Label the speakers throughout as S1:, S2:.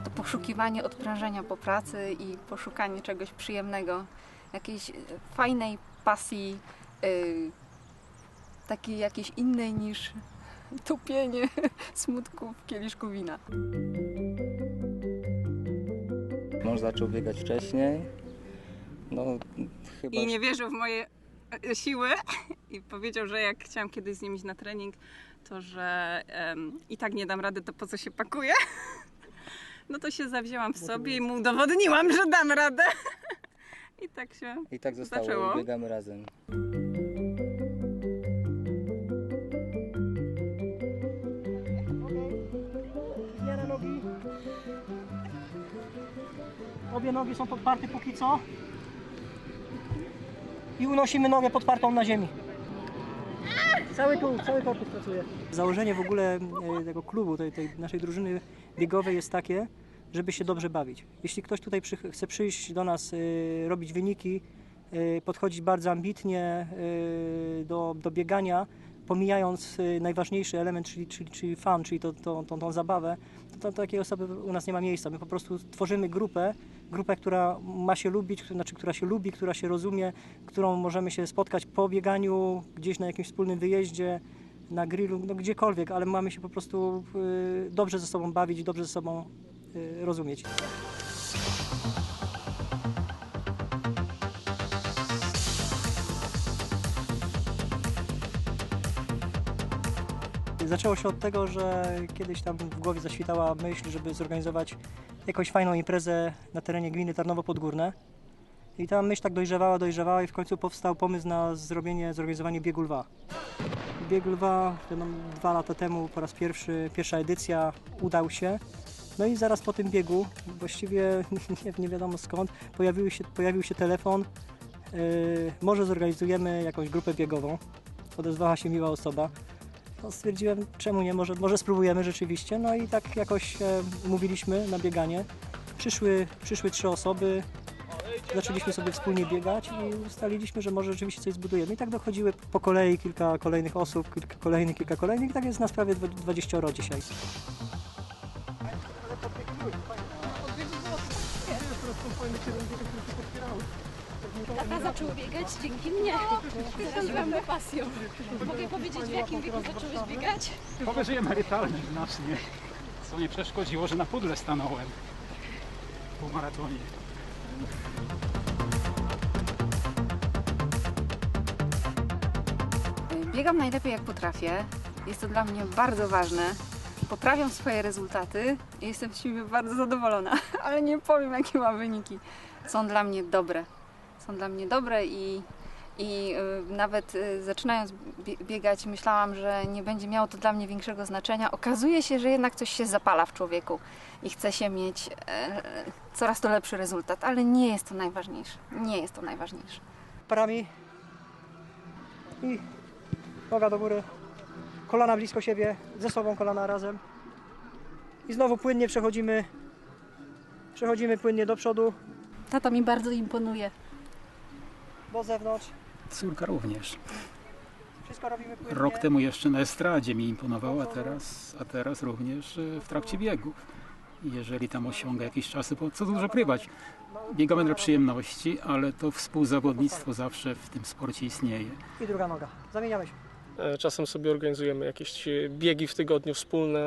S1: to poszukiwanie odprężenia po pracy i poszukanie czegoś przyjemnego, jakiejś e, fajnej pasji, y, takiej jakiejś innej niż tupienie smutku w kieliszku wina.
S2: Mąż zaczął biegać wcześniej. No, chyba
S3: I nie wierzył w moje e, siły i powiedział, że jak chciałam kiedyś z nim iść na trening, to że em, i tak nie dam rady, to po co się pakuje? No to się zawzięłam w sobie i mu udowodniłam, że dam radę. I tak się
S2: I tak zostało,
S3: zaczęło.
S2: i biegamy razem.
S4: Zmiana nogi. Obie nogi są podparte póki co. I unosimy nogę podpartą na ziemi. Cały tu, cały korpus pracuje. Założenie w ogóle e, tego klubu, tej, tej naszej drużyny biegowej jest takie, żeby się dobrze bawić. Jeśli ktoś tutaj przy, chce przyjść do nas, e, robić wyniki, e, podchodzić bardzo ambitnie e, do, do biegania, pomijając e, najważniejszy element, czyli, czyli, czyli fan, czyli to, to, tą, tą zabawę, to, to takiej osoby u nas nie ma miejsca. My po prostu tworzymy grupę, grupę, która ma się lubić, która- znaczy, która się lubi, która się rozumie, którą możemy się spotkać po bieganiu, gdzieś na jakimś wspólnym wyjeździe, na grillu, no gdziekolwiek, ale mamy się po prostu y, dobrze ze sobą bawić dobrze ze sobą y, rozumieć. Zaczęło się od tego, że kiedyś tam w głowie zaświtała myśl, żeby zorganizować jakąś fajną imprezę na terenie gminy Tarnowo-Podgórne. I ta myśl tak dojrzewała, dojrzewała i w końcu powstał pomysł na zrobienie, zorganizowanie biegu lwa. Bieg lwa no, dwa lata temu po raz pierwszy, pierwsza edycja udał się. No i zaraz po tym biegu, właściwie nie, nie wiadomo skąd, pojawił się, pojawił się telefon. Yy, może zorganizujemy jakąś grupę biegową. Odezwała się miła osoba. No, stwierdziłem, czemu nie, może, może spróbujemy rzeczywiście. No i tak jakoś e, mówiliśmy na bieganie. Przyszły, przyszły trzy osoby, zaczęliśmy sobie wspólnie biegać i ustaliliśmy, że może rzeczywiście coś zbudujemy. I tak dochodziły po kolei kilka kolejnych osób, kilka kolejnych, kilka kolejnych. I tak jest nas prawie 20 dzisiaj.
S5: Dzięki mnie. Nazywamy pasją. Mogę powiedzieć, w jakim wieku zacząłeś biegać?
S6: Powyżej emerytalny znacznie. Co nie przeszkodziło, że na pudle stanąłem po maratonie.
S1: Biegam najlepiej jak potrafię. Jest to dla mnie bardzo ważne. Poprawiam swoje rezultaty i jestem z siebie bardzo zadowolona, ale nie powiem jakie mam wyniki. Są dla mnie dobre. Są dla mnie dobre i, i y, nawet y, zaczynając bie- biegać myślałam, że nie będzie miało to dla mnie większego znaczenia. Okazuje się, że jednak coś się zapala w człowieku i chce się mieć e, coraz to lepszy rezultat, ale nie jest to najważniejsze. Nie jest to najważniejsze.
S4: Parami i noga do góry, kolana blisko siebie, ze sobą kolana razem. I znowu płynnie przechodzimy, przechodzimy płynnie do przodu,
S5: Tata mi bardzo imponuje.
S4: Do zewnątrz.
S6: Córka również.
S4: Wszystko robimy płynnie.
S6: Rok temu jeszcze na estradzie mi imponowała, a teraz, a teraz również e, w trakcie biegów. Jeżeli tam osiąga jakieś czasy, bo co dużo krywać. Biegamy dla przyjemności, ale to współzawodnictwo zawsze w tym sporcie istnieje.
S4: I druga noga. Zamieniamy się.
S7: E, Czasem sobie organizujemy jakieś biegi w tygodniu wspólne,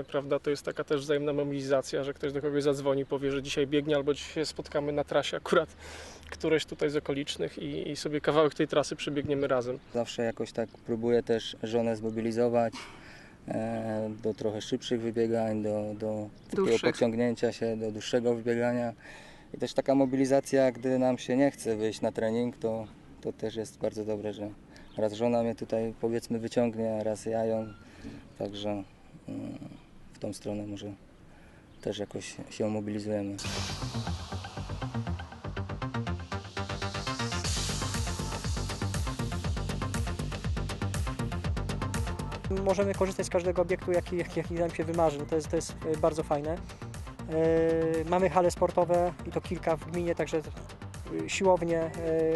S7: e, prawda? To jest taka też wzajemna mobilizacja, że ktoś do kogoś zadzwoni, powie, że dzisiaj biegnie albo dzisiaj się spotkamy na trasie akurat któreś tutaj z okolicznych i, i sobie kawałek tej trasy przebiegniemy razem.
S2: Zawsze jakoś tak próbuję też żonę zmobilizować e, do trochę szybszych wybiegań, do, do takiego
S3: Dłuższych.
S2: podciągnięcia się, do dłuższego wybiegania. I też taka mobilizacja, gdy nam się nie chce wyjść na trening, to, to też jest bardzo dobre, że raz żona mnie tutaj powiedzmy wyciągnie, raz ja ją. Także mm, w tą stronę może też jakoś się mobilizujemy.
S4: Możemy korzystać z każdego obiektu, jaki, jaki, jaki nam się wymarzy. To jest, to jest e, bardzo fajne. E, mamy hale sportowe i to kilka w gminie, także siłownie. E,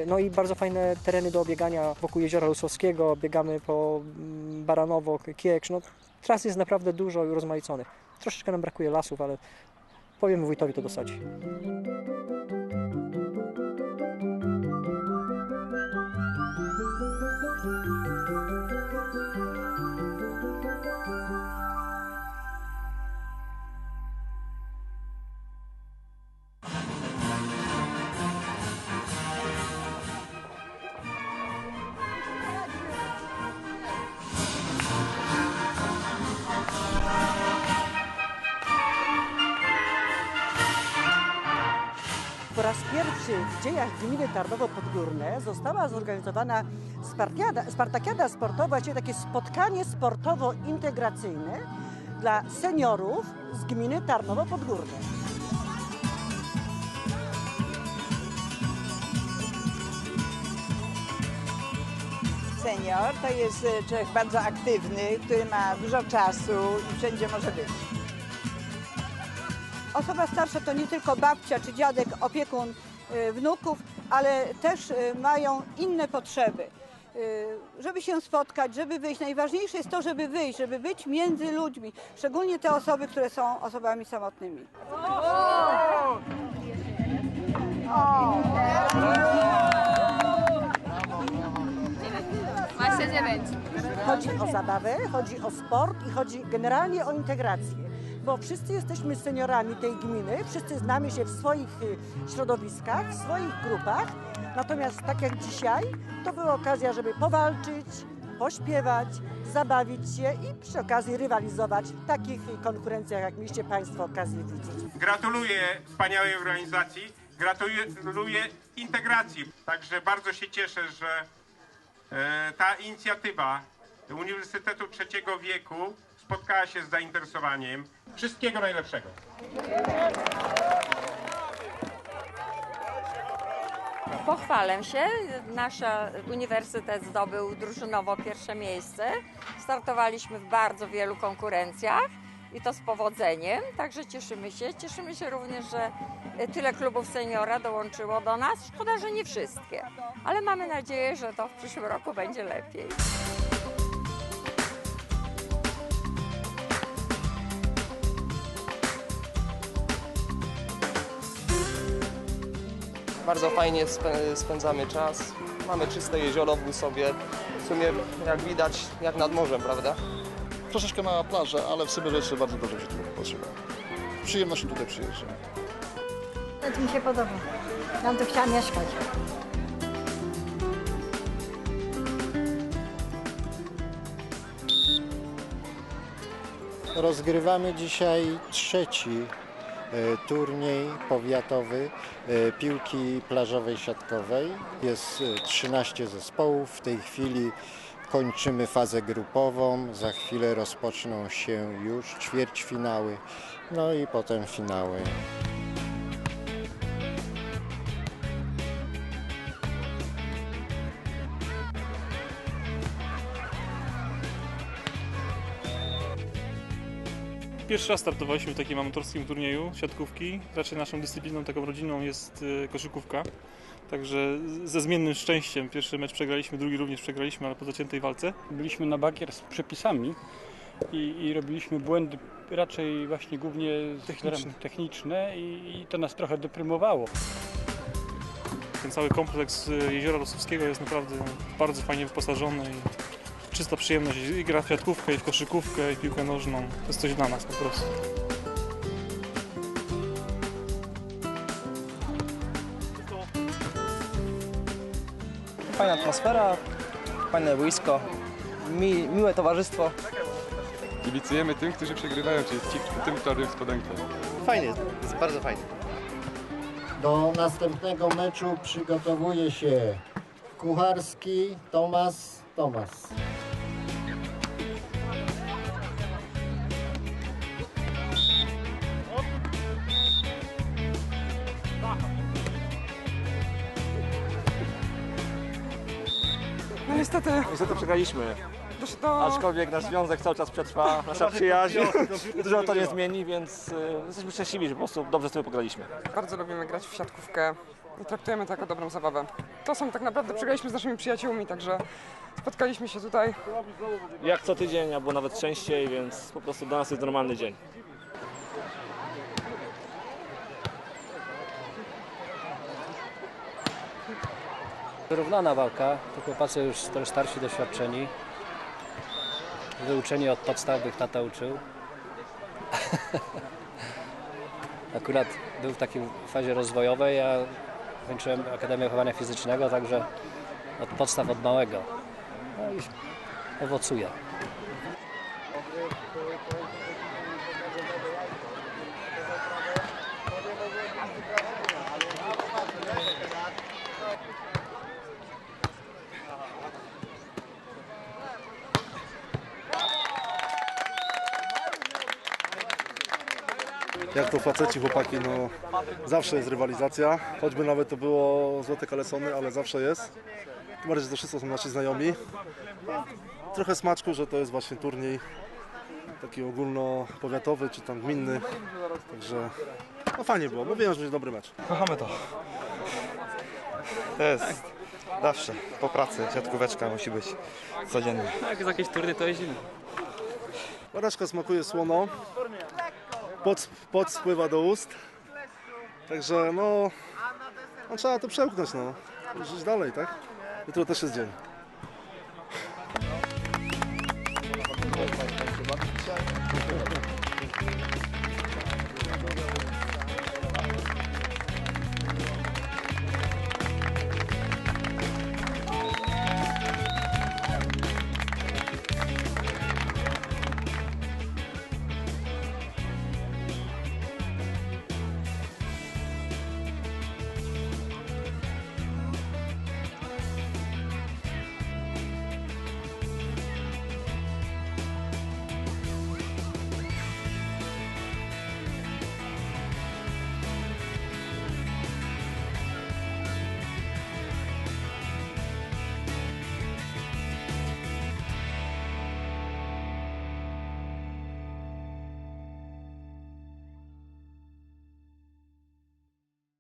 S4: no i bardzo fajne tereny do biegania wokół Jeziora Lusowskiego. Biegamy po mm, Baranowo, Kieksz. No, tras jest naprawdę dużo i urozmaiconych. Troszeczkę nam brakuje lasów, ale, powiemy wójtowi to dosadzi.
S8: Po raz pierwszy w dziejach gminy Tarnowo Podgórne została zorganizowana Spartiada, Spartakiada Sportowa, czyli takie spotkanie sportowo-integracyjne dla seniorów z gminy Tarnowo Podgórne.
S9: Senior to jest e, człowiek bardzo aktywny, który ma dużo czasu i wszędzie może być.
S8: Osoba starsza to nie tylko babcia czy dziadek, opiekun y, wnuków, ale też y, mają inne potrzeby. Y, Żeby się spotkać, żeby wyjść. Najważniejsze jest to, żeby wyjść, żeby być między ludźmi. Szczególnie te osoby, które są osobami samotnymi. Chodzi o zabawę, chodzi o sport i chodzi generalnie o integrację. Bo wszyscy jesteśmy seniorami tej gminy, wszyscy znamy się w swoich y, środowiskach, w swoich grupach. Natomiast tak jak dzisiaj, to była okazja, żeby powalczyć, pośpiewać, zabawić się i przy okazji rywalizować w takich konkurencjach, jak mieliście Państwo okazję widzieć.
S10: Gratuluję wspaniałej organizacji, gratuluję integracji. Także bardzo się cieszę, że e, ta inicjatywa Uniwersytetu Trzeciego Wieku spotkała się z zainteresowaniem. Wszystkiego najlepszego.
S11: Pochwalę się. Nasz uniwersytet zdobył drużynowo pierwsze miejsce. Startowaliśmy w bardzo wielu konkurencjach i to z powodzeniem, także cieszymy się. Cieszymy się również, że tyle klubów seniora dołączyło do nas. Szkoda, że nie wszystkie, ale mamy nadzieję, że to w przyszłym roku będzie lepiej.
S12: Bardzo fajnie spę- spędzamy czas. Mamy czyste jezioro w sobie. W sumie jak widać, jak nad morzem, prawda?
S13: Troszeczkę mała plaża, ale w sumie rzeczy bardzo dobrze się tu odpoczywa. Przyjemnością tutaj przyjeżdżam.
S5: To mi się podoba. Tam tu chciałam mieszkać.
S14: Rozgrywamy dzisiaj trzeci turniej powiatowy e, piłki plażowej siatkowej. Jest e, 13 zespołów. W tej chwili kończymy fazę grupową. Za chwilę rozpoczną się już ćwierćfinały, no i potem finały.
S15: Pierwszy raz startowaliśmy w takim amatorskim turnieju siatkówki. Raczej naszą dyscypliną taką rodzinną jest y, koszykówka. Także ze zmiennym szczęściem pierwszy mecz przegraliśmy, drugi również przegraliśmy, ale po zaciętej walce.
S6: Byliśmy na bakier z przepisami i, i robiliśmy błędy raczej właśnie głównie
S15: Techniczne.
S6: techniczne i, i to nas trochę deprymowało.
S15: Ten cały kompleks y, Jeziora Rosowskiego jest naprawdę bardzo fajnie wyposażony czysta przyjemność. I gra w siatkówkę, i w koszykówkę, i w piłkę nożną. To jest coś dla nas po prostu.
S12: Fajna atmosfera, fajne boisko, mi, miłe towarzystwo.
S13: Kibicujemy tym, którzy przegrywają, czyli ci, tym, którym spodenkę.
S12: Fajnie, jest bardzo fajnie.
S14: Do następnego meczu przygotowuje się Kucharski, Tomas, Tomas.
S9: Niestety,
S12: Niestety przegraliśmy,
S9: do...
S12: aczkolwiek nasz związek cały czas przetrwa, nasza przyjaźń. Dużo to nie zmieni, więc y, jesteśmy szczęśliwi, że po prostu dobrze sobie pograliśmy.
S9: Bardzo lubimy grać w siatkówkę i traktujemy to jako dobrą zabawę. To są tak naprawdę, przegraliśmy z naszymi przyjaciółmi, także spotkaliśmy się tutaj.
S12: Jak co tydzień, albo nawet częściej, więc po prostu dla nas jest normalny dzień.
S16: Wyrównana walka, to chłopacy już trochę starsi, doświadczeni. Wyuczeni od podstaw, tata uczył. Akurat był w takiej fazie rozwojowej, ja kończyłem Akademię Wychowania Fizycznego, także od podstaw od małego. No i owocuje.
S17: Jak to faceci, chłopaki, no zawsze jest rywalizacja, choćby nawet to było złote kalesony, ale zawsze jest. Tym bardziej, że to wszyscy są nasi znajomi. Trochę smaczku, że to jest właśnie turniej taki ogólnopowiatowy czy tam gminny, także no fajnie było, mówiłem, że będzie dobry mecz.
S18: Kochamy to. To jest zawsze po pracy siatkóweczka musi być codziennie.
S19: Jak jest jakieś turny, to jeździmy.
S17: Porażka smakuje słono, pot, pot spływa do ust, także no, no trzeba to przełknąć, no, żyć dalej, tak? Jutro też jest dzień.